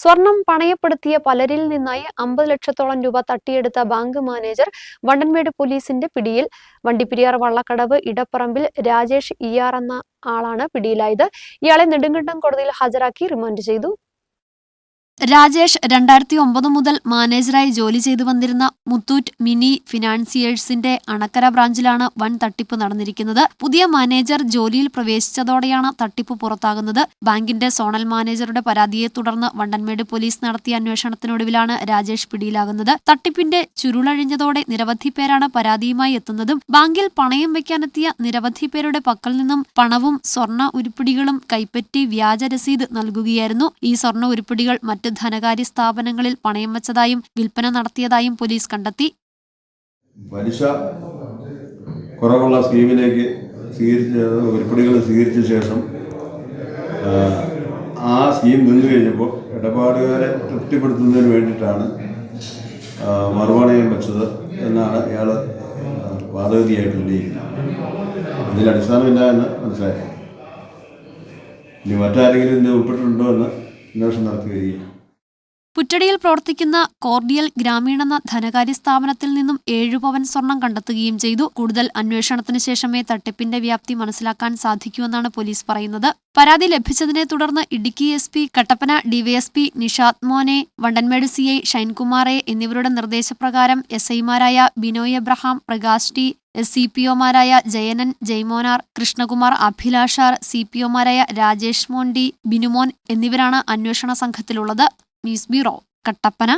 സ്വർണം പണയപ്പെടുത്തിയ പലരിൽ നിന്നായി അമ്പത് ലക്ഷത്തോളം രൂപ തട്ടിയെടുത്ത ബാങ്ക് മാനേജർ വണ്ടൻമേട് പോലീസിന്റെ പിടിയിൽ. വണ്ടിപ്പെരിയാർ വള്ളക്കടവ് ഇടപ്പറമ്പിൽ രാജേഷ് ഇയാർ എന്ന ആളാണ് പിടിയിലായത്. ഇയാളെ നെടുങ്കണ്ടം കോടതിയിൽ ഹാജരാക്കി റിമാൻഡ് ചെയ്തു. രാജേഷ് രണ്ടായിരത്തി ഒമ്പത് മുതൽ മാനേജറായി ജോലി ചെയ്തു വന്നിരുന്ന മുത്തൂറ്റ് മിനി ഫിനാൻസിയേഴ്സിന്റെ അണക്കര ബ്രാഞ്ചിലാണ് വൻ തട്ടിപ്പ് നടന്നിരിക്കുന്നത്. പുതിയ മാനേജർ ജോലിയിൽ പ്രവേശിച്ചതോടെയാണ് തട്ടിപ്പ് പുറത്താകുന്നത്. ബാങ്കിന്റെ സോണൽ മാനേജറുടെ പരാതിയെ തുടർന്ന് വണ്ടൻമേട് പോലീസ് നടത്തിയ അന്വേഷണത്തിനൊടുവിലാണ് രാജേഷ് പിടിയിലാകുന്നത്. തട്ടിപ്പിന്റെ ചുരുളഴിഞ്ഞതോടെ നിരവധി പേരാണ് പരാതിയുമായി എത്തുന്നതും ബാങ്കിൽ പണയം വയ്ക്കാനെത്തിയ നിരവധി പേരുടെ പക്കൽ നിന്നും പണവും സ്വർണ ഉരുപ്പിടികളും കൈപ്പറ്റി വ്യാജ രസീത് നൽകുകയായിരുന്നു. ഈ സ്വർണ ഉരുപ്പിടികൾ മറ്റ് ധനകാര്യ സ്ഥാപനങ്ങളിൽ പണയം വെച്ചതായും വിൽപ്പന നടത്തിയതായും പോലീസ് കണ്ടെത്തി. പലിശ കുറവുള്ള സ്കീമിലേക്ക് ഉരുപ്പടികൾ സ്വീകരിച്ച ശേഷം ആ, സ്കീം നിന്നു കഴിഞ്ഞപ്പോൾ ഇടപാടുകാരെ തൃപ്തിപ്പെടുത്തുന്നതിന് വേണ്ടിയിട്ടാണ് മറുപണയം വെച്ചത് എന്നാണ് ഇയാൾ വാദഗതിയായിട്ട് ഉന്നയിക്കുന്നത്. അതിൽ അടിസ്ഥാനമില്ല എന്ന് മനസ്സിലായി ഇനി മറ്റാരെങ്കിലും ഇതിൽ ഉൾപ്പെട്ടിട്ടുണ്ടോ എന്ന് അന്വേഷണം നടത്തി പുറ്റടിയിൽ പ്രവർത്തിക്കുന്ന കോർഡിയൽ എന്ന ധനകാര്യ സ്ഥാപനത്തിൽ നിന്നും ഏഴു പവൻ സ്വർണം കണ്ടെത്തുകയും ചെയ്തു. കൂടുതൽ അന്വേഷണത്തിന് ശേഷമേ തട്ടിപ്പിന്റെ വ്യാപ്തി മനസ്സിലാക്കാൻ സാധിക്കുമെന്നാണ് പോലീസ് പറയുന്നത്. പരാതി ലഭിച്ചതിനെ തുടർന്ന് Idukki S P Kattappana DySP Nishad മോനെ വണ്ടൻമേട് സി ഐ ഷൈൻകുമാറെ എന്നിവരുടെ നിർദ്ദേശപ്രകാരം എസ് ഐമാരായ Binoy Abraham Prakash T S C P ഒമാരായ Jayanan ജയ്മോനാർ കൃഷ്ണകുമാർ അഭിലാഷാർ സി പി ഒമാരായ രാജേഷ് മോണ്ടി ബിനുമോൻ എന്നിവരാണ് അന്വേഷണ സംഘത്തിലുള്ളത്. News bureau. കട്ടപ്പന.